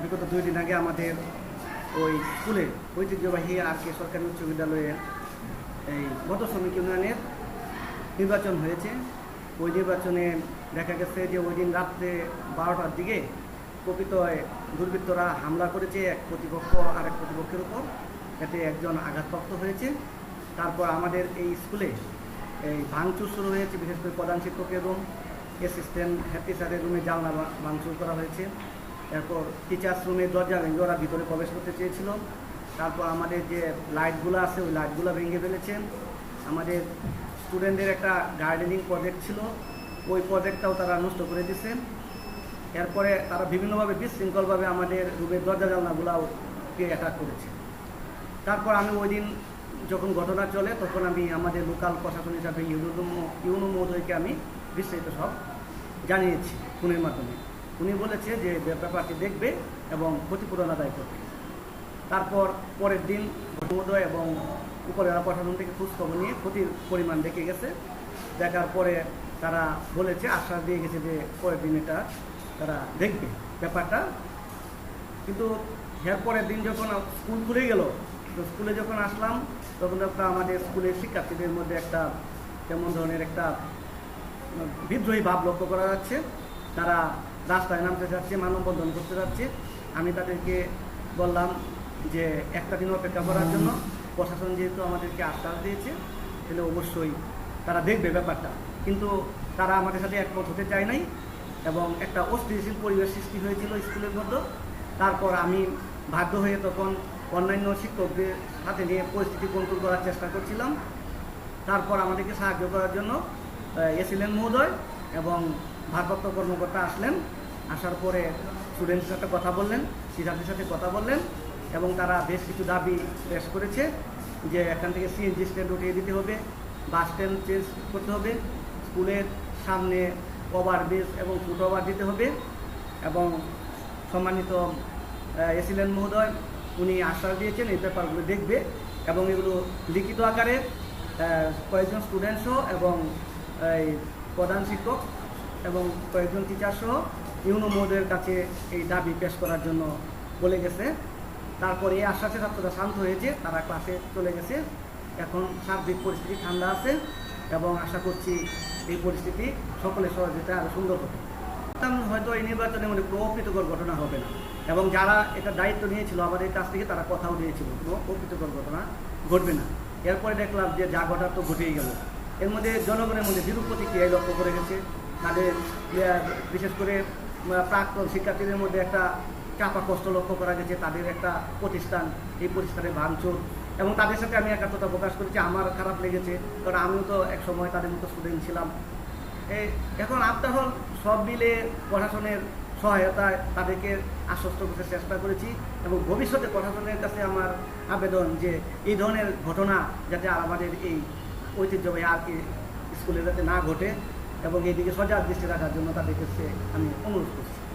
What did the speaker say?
বিগত দুই দিন আগে আমাদের ওই স্কুলে ঐতিহ্যবাহী আর কে সরকারি উচ্চ বিদ্যালয়ে এই গত শ্রমিক ইউনিয়নের নির্বাচন হয়েছে। ওই নির্বাচনে দেখা গেছে যে ওই দিন রাত্রে বারোটার দিকে প্রকৃত দুর্বৃত্তরা হামলা করেছে এক প্রতিপক্ষ আর এক প্রতিপক্ষের উপর। এতে একজন আঘাতপ্রাপ্ত হয়েছে। তারপর আমাদের এই স্কুলে এই ভাঙচুর শুরু হয়েছে, বিশেষ করে প্রধান শিক্ষকের রুম অ্যাসিস্ট্যান্ট হেড টিচারের রুমে জানলা ভাঙচুর করা হয়েছে। এরপর টিচার্স রুমের দরজা ভেঙে ওরা ভিতরে প্রবেশ করতে চেয়েছিল। তারপর আমাদের যে লাইটগুলো আছে, ওই লাইটগুলো ভেঙে ফেলেছেন আমাদের স্টুডেন্টদের একটা গার্ডেনিং প্রজেক্ট ছিল। ওই প্রজেক্টটাও তারা নষ্ট করে দিয়েছেন এরপরে তারা বিভিন্নভাবে বিশৃঙ্খলভাবে আমাদের রুমের দরজা জানলাগুলাও অ্যাটাক করেছে। তারপর আমি ওই দিন যখন ঘটনা চলে, তখন আমি আমাদের লোকাল প্রশাসন হিসাবে ইউনো ইউনো মহোদয়কে আমি বিস্তারিত সব জানিয়েছি, ফোনের মাধ্যমে। উনি বলেছে যে ব্যাপারটি দেখবে এবং ক্ষতিপূরণ আদায় করবে। তারপর পরের দিন মহোদয় এবং উপরেরা প্রশাসন থেকে খোঁজখবর নিয়ে ক্ষতির পরিমাণ দেখে গেছে। দেখার পরে তারা বলেছে, আশ্বাস দিয়ে গেছে যে পরের দিন এটা তারা দেখবে ব্যাপারটা। কিন্তু এর পরের দিন যখন স্কুল খুলে গেল, তো স্কুলে যখন আসলাম, তখন একটা আমাদের স্কুলের শিক্ষার্থীদের মধ্যে একটা কেমন ধরনের একটা বিদ্রোহী ভাব লক্ষ্য করা যাচ্ছে। তারা রাস্তায় নামতে যাচ্ছে মানববন্ধন করতে যাচ্ছে। আমি তাদেরকে বললাম যে একটা দিন অপেক্ষা করার জন্য প্রশাসন যেহেতু আমাদেরকে আশ্বাস দিয়েছে তাহলে অবশ্যই তারা দেখবে ব্যাপারটা। কিন্তু তারা আমাদের সাথে একমত হতে চায় নাই এবং একটা অস্থিতিশীল পরিবেশ সৃষ্টি হয়েছিল স্কুলের মধ্যে তারপর আমি বাধ্য হয়ে তখন অন্যান্য শিক্ষকদের সাথে নিয়ে পরিস্থিতি কন্ট্রোল করার চেষ্টা করছিলাম। তারপর আমাদেরকে সাহায্য করার জন্য এসিলেন মহোদয় এবং ভারপ্রাপ্ত কর্মকর্তা আসলেন, আসার পরে স্টুডেন্টসের সাথে কথা বললেন শিক্ষার্থীর সাথে কথা বললেন এবং তারা বেশ কিছু দাবি পেশ করেছে যে এখান থেকে সিএনজি স্ট্যান্ড উঠিয়ে দিতে হবে বাস স্ট্যান্ড চেঞ্জ করতে হবে, স্কুলের সামনে ওভার ব্রিজ এবং ফুট ওভার দিতে হবে এবং সম্মানিত এসিলেন মহোদয়, উনি আশ্বাস দিয়েছেন এই ব্যাপারগুলো দেখবে এবং এগুলো লিখিত আকারে কয়েকজন স্টুডেন্ট সহ এবং, এই প্রধান শিক্ষক এবং কয়েকজন টিচার সহ ইউনো মহোদয়ের কাছে এই দাবি পেশ করার জন্য বলে গেছে। তারপরে এই আশ্বাসে ছাত্ররা শান্ত হয়েছে, তারা ক্লাসে চলে গেছে। এখন সার্বিক পরিস্থিতি ঠান্ডা আছে এবং আশা করছি এই পরিস্থিতি সকলের সহযোগিতা আরও সুন্দর হবে। হয়তো এই নির্বাচনের মধ্যে কোনো অপ্রীতকর ঘটনা হবে না এবং যারা এটা দায়িত্ব নিয়েছিল আমাদের কাছ থেকে তারা কথাও দিয়েছিল, কোনো অপ্রীতকর ঘটনা ঘটবে না। এরপরে দেখলাম যে যা ঘটার তো ঘটেই গেল। এর মধ্যে জনগণের মধ্যে বিরূপ প্রতিক্রিয়ায় লক্ষ্য করে গেছে। তাদের বিশেষ করে প্রাক্তন শিক্ষার্থীদের মধ্যে একটা চাপা কষ্ট লক্ষ্য করা গেছে, তাদের একটা প্রতিষ্ঠান, এই প্রতিষ্ঠানে ভাঙচুর। এবং তাদের সাথে আমি একাত্মতা প্রকাশ করেছি, আমার খারাপ লেগেছে, কারণ আমিও তো এক সময় তাদের মতো স্টুডেন্ট ছিলাম। এখন আফটার হল সব মিলে প্রশাসনের সহায়তায় তাদেরকে আশ্বস্ত করতে চেষ্টা করেছি এবং ভবিষ্যতে প্রশাসনের কাছে আমার আবেদন যে, এই ধরনের ঘটনা যাতে আমাদের এই ঐতিহ্যবাহী আর কি স্কুলে যাতে না ঘটে এবং এইদিকে সজাগ দৃষ্টি রাখার জন্য তাদেরকে আমি অনুরোধ করছি।